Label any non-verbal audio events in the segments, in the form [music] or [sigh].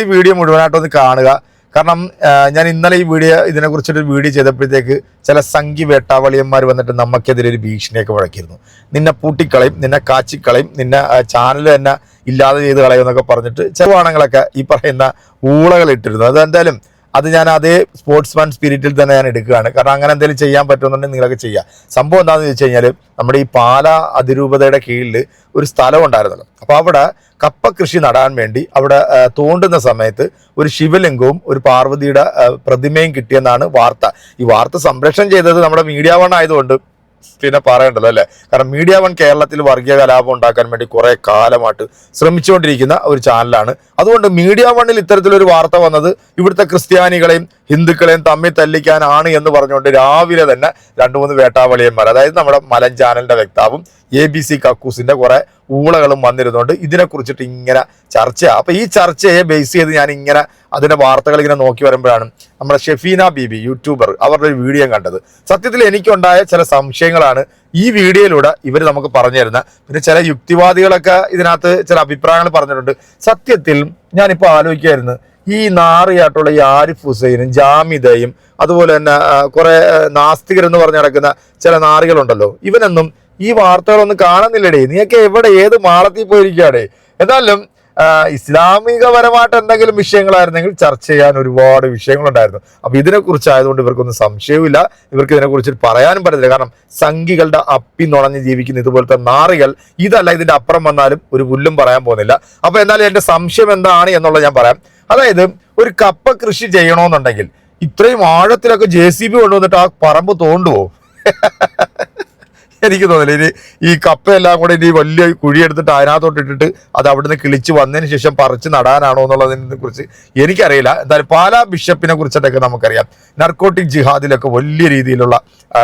ഈ വീഡിയോ മുഴുവനായിട്ടൊന്ന് കാണുക. കാരണം ഞാൻ ഇന്നലെ ഈ വീഡിയോ ഇതിനെക്കുറിച്ചൊരു വീഡിയോ ചെയ്തപ്പോഴത്തേക്ക് ചില സംഘി വേട്ടാവളിയന്മാർ വന്നിട്ട് നമുക്കെതിരെ ഒരു ഭീഷണിയൊക്കെ മുഴക്കിയിരുന്നു നിന്നെ പൂട്ടിക്കളയും നിന്നെ കാച്ചിക്കളയും നിന്നെ ചാനൽ തന്നെ ഇല്ലാതെ ചെയ്ത് കളയും എന്നൊക്കെ പറഞ്ഞിട്ട് ചില വാണങ്ങളൊക്കെ ഈ പറയുന്ന ഊളകൾ ഇട്ടിരുന്നു. അത് എന്തായാലും അത് ഞാൻ അതേ സ്പോർട്സ്മാൻ സ്പിരിറ്റിൽ തന്നെ ഞാൻ എടുക്കുകയാണ്. കാരണം അങ്ങനെ എന്തെങ്കിലും ചെയ്യാൻ പറ്റുമെന്നുണ്ടെങ്കിൽ നിങ്ങളൊക്കെ ചെയ്യാം സംഭവം എന്താണെന്ന് ചോദിച്ചു കഴിഞ്ഞാൽ നമ്മുടെ ഈ പാല അതിരൂപതയുടെ കീഴിൽ ഒരു സ്ഥലം ഉണ്ടായിരുന്നല്ലോ. അപ്പോൾ അവിടെ കപ്പ കൃഷി നടാൻ വേണ്ടി അവിടെ തോണ്ടുന്ന സമയത്ത് ഒരു ശിവലിംഗവും ഒരു പാർവതിയുടെ പ്രതിമയും കിട്ടിയെന്നാണ് വാർത്ത. ഈ വാർത്ത സംപ്രേഷണം ചെയ്തത് നമ്മുടെ മീഡിയ വൺ ആയതുകൊണ്ട് പിന്നെ പറയണ്ടല്ലോ അല്ലേ? കാരണം മീഡിയ വൺ കേരളത്തിൽ വർഗീയ കലാപം ഉണ്ടാക്കാൻ വേണ്ടി കുറെ കാലമായിട്ട് ശ്രമിച്ചുകൊണ്ടിരിക്കുന്ന ഒരു ചാനലാണ്. അതുകൊണ്ട് മീഡിയ വണ്ണിൽ ഇത്തരത്തിലൊരു വാർത്ത വന്നത് ഇവിടുത്തെ ക്രിസ്ത്യാനികളെയും ഹിന്ദുക്കളെയും തമ്മിൽ തല്ലിക്കാനാണ് എന്ന് പറഞ്ഞുകൊണ്ട് രാവിലെ തന്നെ രണ്ട് മൂന്ന് വേട്ടാവളിയന്മാർ അതായത് നമ്മുടെ മലൻ ചാനലിന്റെ വ്യക്താവും എ ബി സി കക്കൂസിന്റെ കുറെ ഊളകളും വന്നിരുന്നുണ്ട് ഇതിനെ കുറിച്ചിട്ട് ഇങ്ങനെ ചർച്ച അപ്പൊ ഈ ചർച്ചയെ ബേസ് ചെയ്ത് ഞാൻ ഇങ്ങനെ അതിന്റെ വാർത്തകൾ ഇങ്ങനെ നോക്കി വരുമ്പോഴാണ് നമ്മുടെ ഷെഫീന ബീബി യൂട്യൂബർ അവരുടെ ഒരു വീഡിയോ കണ്ടത്. സത്യത്തിൽ എനിക്കുണ്ടായ ചില സംശയങ്ങളാണ് ഈ വീഡിയോയിലൂടെ ഇവർ നമുക്ക് പറഞ്ഞു തരുന്ന. പിന്നെ ചില യുക്തിവാദികളൊക്കെ ഇതിനകത്ത് ചില അഭിപ്രായങ്ങൾ പറഞ്ഞിട്ടുണ്ട്. സത്യത്തിൽ ഞാനിപ്പോൾ ആലോചിക്കുമായിരുന്നു ഈ നാറിയായിട്ടുള്ള ഈ ആരിഫ് ഹുസൈനും ജാമിദയും അതുപോലെ തന്നെ കുറേ നാസ്തികരെന്ന് പറഞ്ഞ് നടക്കുന്ന ചില നാറികളുണ്ടല്ലോ ഇവനൊന്നും ഈ വാർത്തകളൊന്നും കാണുന്നില്ലടേ. നീയൊക്കെ എവിടെ ഏത് മാളത്തിൽ പോയിരിക്കുകയാടേ? എന്നാലും ഇസ്ലാമികപരമായിട്ട് എന്തെങ്കിലും വിഷയങ്ങളായിരുന്നെങ്കിൽ ചർച്ച ചെയ്യാൻ ഒരുപാട് വിഷയങ്ങളുണ്ടായിരുന്നു. അപ്പൊ ഇതിനെക്കുറിച്ച് ആയതുകൊണ്ട് ഇവർക്കൊന്നും സംശയവുമില്ല. ഇവർക്ക് ഇതിനെക്കുറിച്ച് പറയാനും പറ്റത്തില്ല. കാരണം സംഘികളുടെ അപ്പി നുണഞ്ഞ് ജീവിക്കുന്ന ഇതുപോലത്തെ നാറികൾ ഇതല്ല ഇതിന്റെ അപ്പുറം വന്നാലും ഒരു പുല്ലും പറയാൻ പോകുന്നില്ല. അപ്പൊ എന്നാലും എന്റെ സംശയം എന്താണ് എന്നുള്ളത് ഞാൻ പറയാം. അതായത് ഒരു കപ്പ കൃഷി ചെയ്യണമെന്നുണ്ടെങ്കിൽ ഇത്രയും ആഴത്തിലൊക്കെ ജെ സി ബി കൊണ്ടുവന്നിട്ട് ആ പറമ്പ് തോണ്ടുവോ? [laughs] എനിക്ക് തോന്നില്ല ഇനി ഈ കപ്പയെല്ലാം കൂടെ ഇനി വലിയ കുഴിയെടുത്തിട്ട് അതിനകത്തോട്ട് ഇട്ടിട്ട് അത് അവിടുന്ന് കിളിച്ച് വന്നതിന് ശേഷം പറിച്ച് നടാനാണോ എന്നുള്ളതിനെ കുറിച്ച് എനിക്കറിയില്ല. എന്തായാലും പാലാ ബിഷപ്പിനെ കുറിച്ചിട്ടൊക്കെ നമുക്കറിയാം. നർക്കോട്ടിക് ജിഹാദിലൊക്കെ വലിയ രീതിയിലുള്ള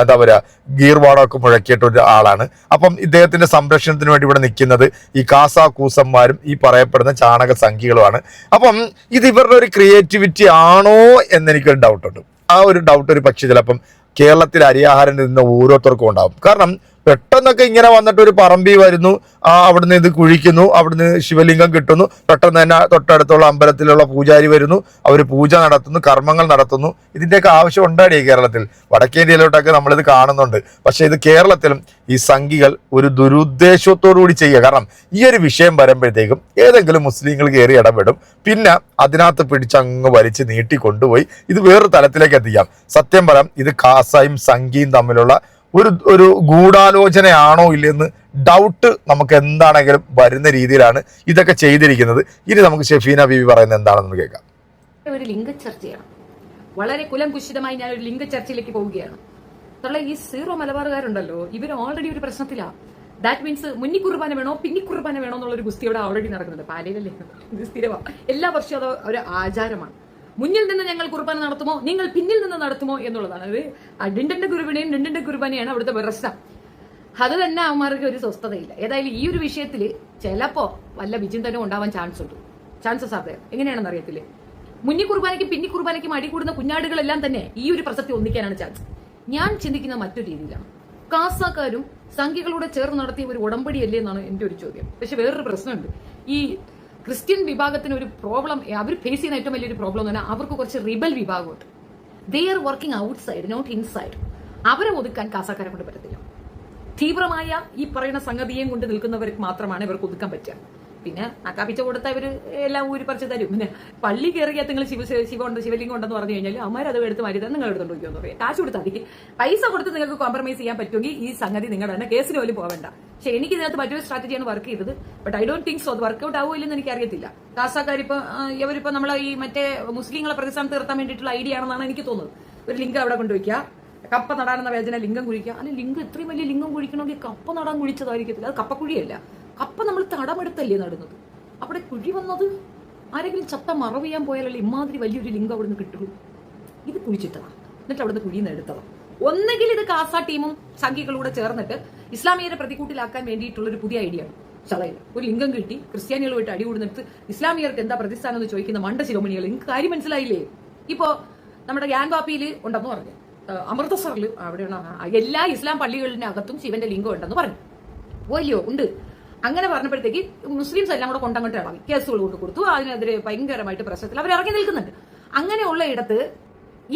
എന്താ പറയുക ഗീർവാടമൊക്കെ മുഴക്കിയിട്ട് ഒരു ആളാണ്. അപ്പം ഇദ്ദേഹത്തിന്റെ സംരക്ഷണത്തിന് വേണ്ടി ഇവിടെ നിൽക്കുന്നത് ഈ കാസാ കൂസന്മാരും ഈ പറയപ്പെടുന്ന ചാണക സംഖ്യകളുമാണ് അപ്പം ഇത് ഇവരുടെ ഒരു ക്രിയേറ്റിവിറ്റി ആണോ എന്നെനിക്കൊരു ഡൗട്ടുണ്ട് ആ ഒരു ഡൗട്ട് ഒരു പക്ഷേ ചിലപ്പം കേരളത്തിൽ അരിയാഹാരം നിന്ന് ഓരോരുത്തർക്കും ഉണ്ടാവും. കാരണം പെട്ടെന്നൊക്കെ ഇങ്ങനെ വന്നിട്ട് ഒരു പറമ്പി വരുന്നു. ആ അവിടുന്ന് ഇത് കുഴിക്കുന്നു. അവിടുന്ന് ശിവലിംഗം കിട്ടുന്നു. പെട്ടെന്ന് തന്നെ തൊട്ടടുത്തുള്ള അമ്പലത്തിലുള്ള പൂജാരി വരുന്നു. അവർ പൂജ നടത്തുന്നു കർമ്മങ്ങൾ നടത്തുന്നു. ഇതിന്റെയൊക്കെ ആവശ്യം ഉണ്ടാടി കേരളത്തിൽ. വടക്കേന്ത്യയിലോട്ടൊക്കെ നമ്മളിത് കാണുന്നുണ്ട്. പക്ഷേ ഇത് കേരളത്തിലും ഈ സംഘികൾ ഒരു ദുരുദ്ദേശത്തോടു കൂടി ചെയ്യുക. കാരണം ഈ ഒരു വിഷയം വരുമ്പോഴത്തേക്കും ഏതെങ്കിലും മുസ്ലിങ്ങൾ കയറി ഇടപെടും. പിന്നെ അതിനകത്ത് പിടിച്ചങ്ങ് വലിച്ച് നീട്ടി കൊണ്ടുപോയി ഇത് വേറൊരു തലത്തിലേക്ക് എത്തിക്കാം. സത്യം പറയാം ഇത് കാസയും സംഘിയും തമ്മിലുള്ള ഒരു ഒരു ഗൂഢാലോചനയാണോ ഇല്ലെന്ന് ഡൗട്ട് നമുക്ക് എന്താണെങ്കിലും വരുന്ന രീതിയിലാണ് ഇതൊക്കെ ചെയ്തിരിക്കുന്നത്. ഇനി നമുക്ക് ഷെഫീന ബീവി പറയുന്നത് എന്താണെന്ന് കേൾക്കാം. ഒരു ലിംഗ ചർച്ചയാണ് വളരെ കുലംകുശിതമായി ഞാൻ ഒരു ലിംഗ ചർച്ചയിലേക്ക് പോവുകയാണ്. തള്ള ഈ സീറോ മലബാറുകാരുണ്ടല്ലോ ഇവർ ഓൾറെഡി ഒരു പ്രശ്നത്തിലാ. ദാറ്റ് മീൻസ് മുന്നി കുർബാന വേണോ പിന്നി കുർബാന വേണോ എന്നുള്ള ഒരു ഗുസ്തി ഇവിടെ ഓൾറെഡി നടക്കുന്നുണ്ട്. പാലയിലല്ലേ? ഇത് സ്ഥിരമാണ് എല്ലാ വർഷവും അത് ഒരു ആചാരമാണ്. മുന്നിൽ നിന്ന് ഞങ്ങൾ കുർബാന നടത്തുമോ? നിങ്ങൾ പിന്നിൽ നിന്ന് നടത്തുമോ എന്നുള്ളതാണ്. അത് അഡിൻഡന്റെ കുർബാനയും ഡിണ്ടന്റെ കുർബാനയാണ് അവിടുത്തെ പ്രശ്നം അത് തന്നെ അവന്മാർക്ക് ഒരു സ്വസ്ഥതയില്ല. ഏതായാലും ഈ ഒരു വിഷയത്തിൽ ചിലപ്പോ വല്ല വിചിന്തനം ഉണ്ടാവാൻ ചാൻസ് ഉണ്ട്. ചാൻസസ് ആർ എങ്ങനെയാണെന്ന് അറിയത്തില്ലേ? മുന്നി കുർബാനയ്ക്കും പിന്നി കുർബാനയ്ക്കും അടികൂടുന്ന കുഞ്ഞാടുകളെല്ലാം തന്നെ ഈ ഒരു പ്രസക്തി ഒന്നിക്കാനാണ് ചാൻസ് ഞാൻ ചിന്തിക്കുന്ന മറ്റൊരു രീതിയിലാണ്. കാസാക്കാരും സംഖ്യകളോട് ചേർന്ന് നടത്തിയ ഒരു ഉടമ്പടിയല്ലേ എന്നാണ് എന്റെ ഒരു ചോദ്യം. പക്ഷെ വേറൊരു പ്രശ്നമുണ്ട്. ഈ ക്രിസ്ത്യൻ വിഭാഗത്തിന് ഒരു പ്രോബ്ലം അവർ ഫേസ് ചെയ്യുന്ന ഏറ്റവും വലിയൊരു പ്രോബ്ലം എന്ന് പറഞ്ഞാൽ അവർക്ക് കുറച്ച് റിബൽ വിഭാഗമുണ്ട്. They are working outside not inside അവരെ ഒതുക്കാൻ കാസാക്കാരെ കൊണ്ട് പറ്റത്തില്ല. തീവ്രമായ ഈ പറയുന്ന സംഗതിയെയും കൊണ്ട് നിൽക്കുന്നവർക്ക് മാത്രമാണ് ഇവർക്ക് ഒതുക്കാൻ പറ്റുക. പിന്നെ അക്കാപ്പിച്ച കൊടുത്ത ഇവർ എല്ലാം ഊരി പറിച്ച് തരും. പിന്നെ പള്ളി കയറിയാൽ നിങ്ങൾ ശിവ ശിവ ഉണ്ട് ശിവലിംഗം ഉണ്ടെന്ന് പറഞ്ഞു കഴിഞ്ഞാൽ അമ്മമാർ അത് എടുത്ത് തന്നെ നിങ്ങൾ എടുത്തോണ്ട് പോയിക്കോന്ന് കാശ് കൊടുത്താൽ പൈസ കൊടുത്ത് നിങ്ങൾക്ക് കോംപ്രമൈസ് ചെയ്യാൻ പറ്റുമെങ്കിൽ ഈ സംഗതി നിങ്ങളുടെ തന്നെ. കേസിന് പോലും പോവേണ്ട. പക്ഷെ എനിക്ക് ഇതിനകത്ത് മറ്റൊരു സ്ട്രാറ്റജിയാണ് വർക്ക് ചെയ്തത്. But I don't think so അത് വർക്ക്ഔട്ട് ആവുമില്ലെന്ന് എനിക്ക് അറിയത്തില്ല കാസാക്കാരിപ്പോ ഇവരിപ്പോ നമ്മളെ ഈ മറ്റേ മുസ്ലിങ്ങളെ പ്രതിസ്ഥാനം തീർത്താൻ വേണ്ടിയിട്ടുള്ള ഐഡിയ ആണെന്നാണ് എനിക്ക് തോന്നുന്നത്. ഒരു ലിങ്ക് അവിടെ കൊണ്ടുവയ്ക്കുക കപ്പ നടാനെന്ന വേദന ലിംഗം കുഴിക്കുക. അല്ലെ ലിംഗം ഇത്രയും വലിയ ലിംഗം കുഴിക്കണമെങ്കിൽ കപ്പ നടാൻ കുഴിച്ചതായിരിക്കത്തില്ല. അത് കപ്പക്കുഴിയല്ല. കപ്പ നമ്മൾ തടമെടുത്തല്ലേ നടുന്നത്. അവിടെ കുഴി വന്നത് ആരെങ്കിലും ചത്ത മറവ് ചെയ്യാൻ പോയാലല്ലേ ഇമാതിരി വലിയൊരു ലിംഗം അവിടെ നിന്ന് കിട്ടുള്ളൂ. ഇത് കുഴിച്ചിട്ടതാ. എന്നിട്ട് അവിടുന്ന് കുഴിയിൽ നിന്ന് എടുത്തതാ. ഒന്നെങ്കിൽ ഇത് കാസ ടീമും സംഘികളൂടെ ചേർന്നിട്ട് ഇസ്ലാമിയരെ പ്രതികൂട്ടിലാക്കാൻ വേണ്ടിയിട്ടുള്ള ഒരു പുതിയ ഐഡിയ. ആണ് ചളയിൽ ഒരു ലിംഗം കിട്ടി ക്രിസ്ത്യാനികളുമായിട്ട് അടികൂടുന്നിടത്ത് ഇസ്ലാമിയർക്ക് എന്താ പ്രതിസ്ഥാനം എന്ന് ചോദിക്കുന്ന മണ്ട ശിരോമണികൾ നിങ്ങൾക്ക് കാര്യം മനസ്സിലായില്ലേ? ഇപ്പോ നമ്മുടെ ഗ്യാങ് കാപ്പിയിൽ ഉണ്ടെന്ന് പറഞ്ഞു. അമൃതസറിൽ അവിടെയുള്ള എല്ലാ ഇസ്ലാം പള്ളികളുടെ പള്ളികളിനകത്തും ശിവന്റെ ലിംഗം ഉണ്ടെന്ന് പറഞ്ഞു. ഓയ്യോ ഉണ്ട്. അങ്ങനെ പറഞ്ഞപ്പോഴത്തേക്ക് മുസ്ലിംസ് എല്ലാം കൂടെ കൊണ്ടങ്ങോട്ട് ഇറങ്ങി. കേസുകൾ കൊണ്ട് കൊടുത്തു. അതിനെതിരെ ഭയങ്കരമായിട്ട് പ്രശ്നത്തിൽ അവർ ഇറങ്ങി നിൽക്കുന്നുണ്ട്. അങ്ങനെയുള്ള ഇടത്ത്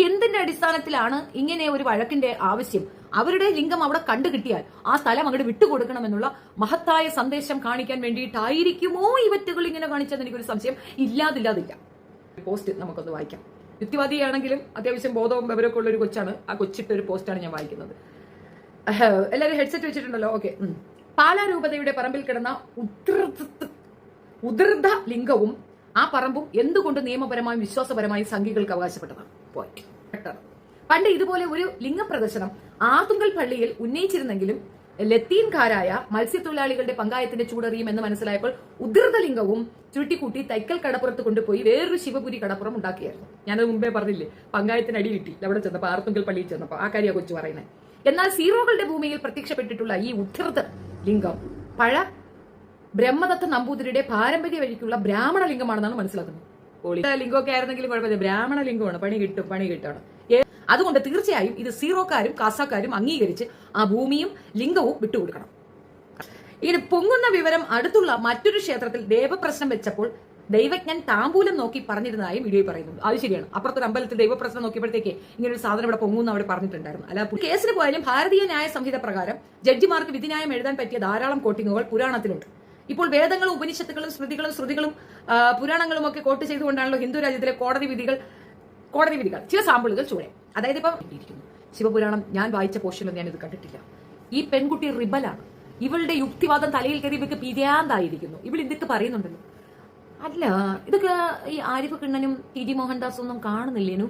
എന്തിന്റെ അടിസ്ഥാനത്തിലാണ് ഇങ്ങനെ ഒരു വഴക്കിന്റെ ആവശ്യം? അവരുടെ ലിംഗം അവിടെ കണ്ടു കിട്ടിയാൽ ആ സ്ഥലം അങ്ങോട്ട് വിട്ടുകൊടുക്കണമെന്നുള്ള മഹത്തായ സന്ദേശം കാണിക്കാൻ വേണ്ടിയിട്ടായിരിക്കുമോ ഇവറ്റുകൾ ഇങ്ങനെ കാണിച്ചതെന്ന് എനിക്കൊരു സംശയം ഇല്ലാതില്ലാതില്ല. പോസ്റ്റ് നമുക്കൊന്ന് വായിക്കാം. യുക്തിവാദിയാണെങ്കിലും അത്യാവശ്യം ബോധവും വിവരമൊക്കെ ഉള്ള ഒരു കൊച്ചാണ്. ആ കൊച്ചിട്ട ഒരു പോസ്റ്റാണ് ഞാൻ വായിക്കുന്നത്. എല്ലാവരും ഹെഡ്സെറ്റ് വെച്ചിട്ടുണ്ടല്ലോ. ഓക്കെ പാലാരൂപതയുടെ പറമ്പിൽ കിടന്ന ഉദൃത ലിംഗവും ആ പറമ്പും എന്തുകൊണ്ട് നിയമപരമായും വിശ്വാസപരമായും സംഘികൾക്ക് അവകാശപ്പെട്ടതാണ്? പോയിന്റ് പെട്ടെന്ന് പണ്ട് ഇതുപോലെ ഒരു ലിംഗപ്രദർശനം ആതുങ്കൽ പള്ളിയിൽ ഉന്നയിച്ചിരുന്നെങ്കിലും ലത്തീൻകാരായ മത്സ്യത്തൊഴിലാളികളുടെ പങ്കായത്തിന്റെ ചൂടറിയും എന്ന് മനസ്സിലായപ്പോൾ ഉദൃത ലിംഗവും ചുരുട്ടിക്കൂട്ടി തൈക്കൽ കടപ്പുറത്ത് കൊണ്ടുപോയി വേറൊരു ശിവപുരി കടപ്പുറം ഉണ്ടാക്കിയായിരുന്നു. ഞാനത് മുമ്പേ പറഞ്ഞില്ലേ പങ്കായത്തിന് അടി കിട്ടി. അവിടെ ചെന്നപ്പോൾ ആർത്തുങ്കൽ പള്ളിയിൽ ചെന്നപ്പോൾ ആ കാര്യമാണ് കൊച്ചു പറയുന്നത് എന്നാൽ സീറോകളുടെ ഭൂമിയിൽ പ്രത്യക്ഷപ്പെട്ടിട്ടുള്ള ഈ ഉദ്ധൃത ലിംഗം പഴ ബ്രഹ്മദത്ത നമ്പൂതിരിയുടെ പാരമ്പര്യ വഴിക്കുള്ള ബ്രാഹ്മണ ലിംഗമാണെന്നാണ് മനസ്സിലാക്കുന്നത്. പോളി ലിംഗമൊക്കെ ആയിരുന്നെങ്കിലും കുഴപ്പമില്ല. ബ്രാഹ്മണ ലിംഗമാണ്. പണി കിട്ടും പണി കിട്ടണം. അതുകൊണ്ട് തീർച്ചയായും ഇത് സീറോക്കാരും കാസാക്കാരും അംഗീകരിച്ച് ആ ഭൂമിയും ലിംഗവും വിട്ടുകൊടുക്കണം. ഇങ്ങനെ പൊങ്ങുന്ന വിവരം അടുത്തുള്ള മറ്റൊരു ക്ഷേത്രത്തിൽ ദേവപ്രശ്നം വെച്ചപ്പോൾ ദൈവജ്ഞൻ താമ്പൂലം നോക്കി പറഞ്ഞിരുന്നതായും വീഡിയോയിൽ പറയുന്നുണ്ട്. അത് ശരിയാണ്. അപ്പുറത്തൊരു അമ്പലത്തിൽ ദൈവപ്രശ്നം നോക്കിയപ്പോഴത്തേക്ക് ഇങ്ങനെ ഒരു സാധനം ഇവിടെ പൊങ്ങുന്ന അവിടെ പറഞ്ഞിട്ടുണ്ടായിരുന്നു. അല്ല കേസിന് പോയാലും ഭാരതീയ ന്യായ സംഹിത പ്രകാരം ജഡ്ജിമാർക്ക് വിധിന്യായം എഴുതാൻ പറ്റിയ ധാരാളം കോട്ടിങ്ങുകൾ പുരാണത്തിലുണ്ട്. ഇപ്പോൾ വേദങ്ങളും ഉപനിഷത്തുകളും സ്മൃതികളും ശ്രുതികളും പുരാണങ്ങളും ഒക്കെ കോട്ട് ചെയ്തുകൊണ്ടാണല്ലോ ഹിന്ദു രാജ്യത്തിലെ കോടതി വിധികൾ കോടതി വിധികൾ ചില സാമ്പിളുകൾ ചൂടെ. അതായത് ഇപ്പം ശിവപുരാണം ഞാൻ വായിച്ച പോർഷനിൽ ഞാൻ ഇത് കണ്ടിട്ടില്ല. ഈ പെൺകുട്ടി റിബലാണ്. ഇവളുടെ യുക്തിവാദം തലയിൽ കയറി ഇവർക്ക് പിരിയാന്തായിരിക്കുന്നു ഇവൾ ഇതൊക്കെ പറയുന്നുണ്ടല്ലോ. അല്ല ഇതൊക്കെ ഈ ആരിഫ് കിണ്ണനും ടി ജി മോഹൻദാസും ഒന്നും കാണുന്നില്ലേനു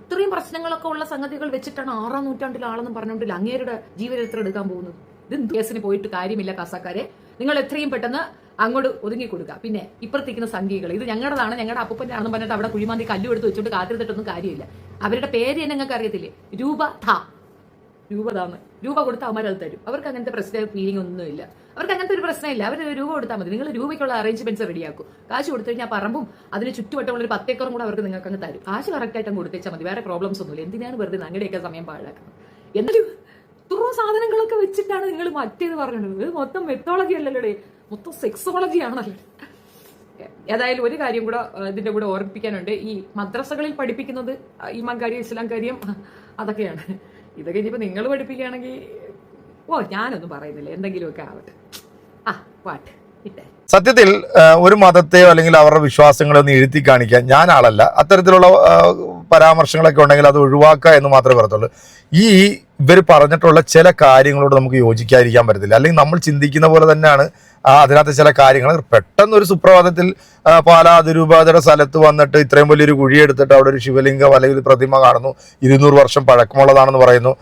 ഇത്രയും പ്രശ്നങ്ങളൊക്കെ ഉള്ള സംഗതികൾ വെച്ചിട്ടാണ് ആറാം നൂറ്റാണ്ടിൽ ആളെന്ന് പറഞ്ഞുകൊണ്ടില്ല അങ്ങേരുടെ ജീവചരിത്രം എടുക്കാൻ പോകുന്നത്? ഇത് കേസിന് പോയിട്ട് കാര്യമില്ല കസാക്കാരെ? നിങ്ങൾ എത്രയും പെട്ടെന്ന് അങ്ങോട്ട് ഒതുങ്ങി കൊടുക്കുക പിന്നെ ഇപ്പുറത്തേക്കുന്ന സംഖ്യകൾ ഇത് ഞങ്ങളുടെതാണ് ഞങ്ങളുടെ ആണെന്ന് പറഞ്ഞിട്ട് അവിടെ കുഴിമാന്തി കല്ലു എടുത്ത് വെച്ചോണ്ട് കാത്തിരുന്നിട്ടൊന്നും കാര്യമില്ല. അവരുടെ പേര് തന്നെ ഞങ്ങൾക്ക് അറിയത്തില്ലേ? രൂപ ധ. രൂപ രൂപ കൊടുത്താൽ അവന്മാർ അത് തരും. അവർക്ക് അങ്ങനത്തെ പ്രശ്ന ഫീലിംഗ് ഒന്നുമില്ല അവർക്ക് അങ്ങനത്തെ ഒരു പ്രശ്നമില്ല അവർ രൂപ കൊടുത്താൽ മതി. നിങ്ങൾ രൂപയ്ക്കുള്ള അറേഞ്ച്മെന്റ്സ് റെഡിയാക്കും കാശ് കൊടുത്തു കഴിഞ്ഞാൽ പറമ്പും അതിന് ചുറ്റുവട്ടമുള്ള ഒരു പത്തേക്കറും കൂടെ അവർക്ക് നിങ്ങൾക്ക് അങ്ങ് തരും. കാശ് കറക്റ്റ് ആയിട്ട് കൊടുത്തേച്ചാൽ മതി. വേറെ പ്രോബ്ലംസ് ഒന്നുമില്ല. എന്തിനാണ് വെറുതെ അങ്ങനെയൊക്കെ സമയം പാഴാക്കുന്നത്? എന്നാലും ഇത്രയും സാധനങ്ങളൊക്കെ വെച്ചിട്ടാണ് നിങ്ങൾ മറ്റേത് പറഞ്ഞത് ഇത് മൊത്തം മെത്തോളജി അല്ലല്ലോ മൊത്തം സെക്സോളജി ആണല്ലോ. ഏതായാലും ഒരു കാര്യം കൂടെ ഇതിന്റെ കൂടെ ഓർമ്മിപ്പിക്കാനുണ്ട്. ഈ മദ്രസകളിൽ പഠിപ്പിക്കുന്നത് ഈ കാര്യം ഇസ്ലാം കാര്യം അതൊക്കെയാണ്. ഇതൊക്കെ ഇനിയിപ്പോ നിങ്ങൾ പഠിപ്പിക്കുകയാണെങ്കിൽ ഓ ഞാനൊന്നും പറയുന്നില്ല. എന്തെങ്കിലുമൊക്കെ ആവട്ടെ. ആ പാട്ട്. സത്യത്തിൽ ഒരു മതത്തെയോ അല്ലെങ്കിൽ അവരുടെ വിശ്വാസങ്ങളോ ഒന്ന് എഴുത്തി കാണിക്കാൻ ഞാൻ ആളല്ല. അത്തരത്തിലുള്ള പരാമർശങ്ങളൊക്കെ ഉണ്ടെങ്കിൽ അത് ഒഴിവാക്കുക എന്ന് മാത്രമേ പറയത്തുള്ളൂ. ഈ ഇവർ പറഞ്ഞിട്ടുള്ള ചില കാര്യങ്ങളോട് നമുക്ക് യോജിക്കാതിരിക്കാൻ പറ്റത്തില്ല. അല്ലെങ്കിൽ നമ്മൾ ചിന്തിക്കുന്ന പോലെ തന്നെയാണ് അതിനകത്ത് ചില കാര്യങ്ങൾ പെട്ടെന്ന് ഒരു സുപ്രഭാതത്തിൽ പാലാ അതിരൂപാതയുടെ സ്ഥലത്ത് വന്നിട്ട് ഇത്രയും വലിയൊരു കുഴി എടുത്തിട്ട് അവിടെ ഒരു ശിവലിംഗം അല്ലെങ്കിൽ പ്രതിമ കാണുന്നു. ഇരുന്നൂറ് വർഷം പഴക്കമുള്ളതാണെന്ന് പറയുന്നു.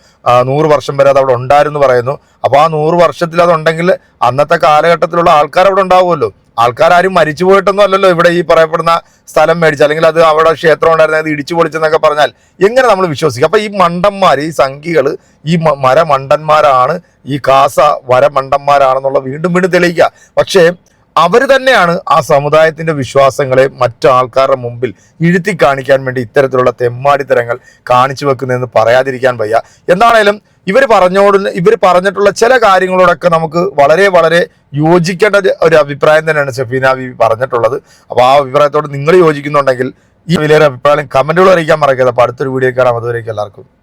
നൂറ് വർഷം വരെ അത് അവിടെ ഉണ്ടായിരുന്നു പറയുന്നു. അപ്പോൾ ആ നൂറ് വർഷത്തിൽ അതുണ്ടെങ്കിൽ അന്നത്തെ കാലഘട്ടത്തിലുള്ള ആൾക്കാർ അവിടെ ഉണ്ടാവുമല്ലോ. ആൾക്കാരും മരിച്ചു പോയിട്ടൊന്നും അല്ലല്ലോ ഇവിടെ ഈ പറയപ്പെടുന്ന സ്ഥലം മേടിച്ച് അല്ലെങ്കിൽ അത് അവിടെ ക്ഷേത്രം ഉണ്ടായിരുന്നത് ഇടിച്ചു പൊളിച്ചെന്നൊക്കെ പറഞ്ഞാൽ എങ്ങനെ നമ്മൾ വിശ്വസിക്കും? അപ്പൊ ഈ മണ്ടന്മാർ ഈ സംഖികൾ ഈ മരമണ്ടന്മാരാണ് ഈ കാസ വരമണ്ടന്മാരാണെന്നുള്ള വീണ്ടും വീണ്ടും തെളിയിക്കുക. പക്ഷേ അവർ തന്നെയാണ് ആ സമുദായത്തിന്റെ വിശ്വാസങ്ങളെ മറ്റു ആൾക്കാരുടെ മുമ്പിൽ ഇഴുത്തി കാണിക്കാൻ വേണ്ടി ഇത്തരത്തിലുള്ള തെമ്മാടിത്തരങ്ങൾ കാണിച്ചു വെക്കുന്നതെന്ന് പറയാതിരിക്കാൻ വയ്യ. എന്താണേലും ഇവർ പറഞ്ഞോട് ഇവർ പറഞ്ഞിട്ടുള്ള ചില കാര്യങ്ങളോടൊക്കെ നമുക്ക് വളരെ വളരെ യോജിക്കേണ്ട ഒരു- അഭിപ്രായം തന്നെയാണ് ഷെഫീന ബി പറഞ്ഞിട്ടുള്ളത്. അപ്പോൾ ആ അഭിപ്രായത്തോട് നിങ്ങൾ യോജിക്കുന്നുണ്ടെങ്കിൽ ഈ വലിയൊരു അഭിപ്രായം കമന്റുകൾ അറിയിക്കാൻ മറക്കരുത്. അപ്പോൾ അടുത്തൊരു വീഡിയോ കാണാം. അതുവരേക്കും എല്ലാവർക്കും.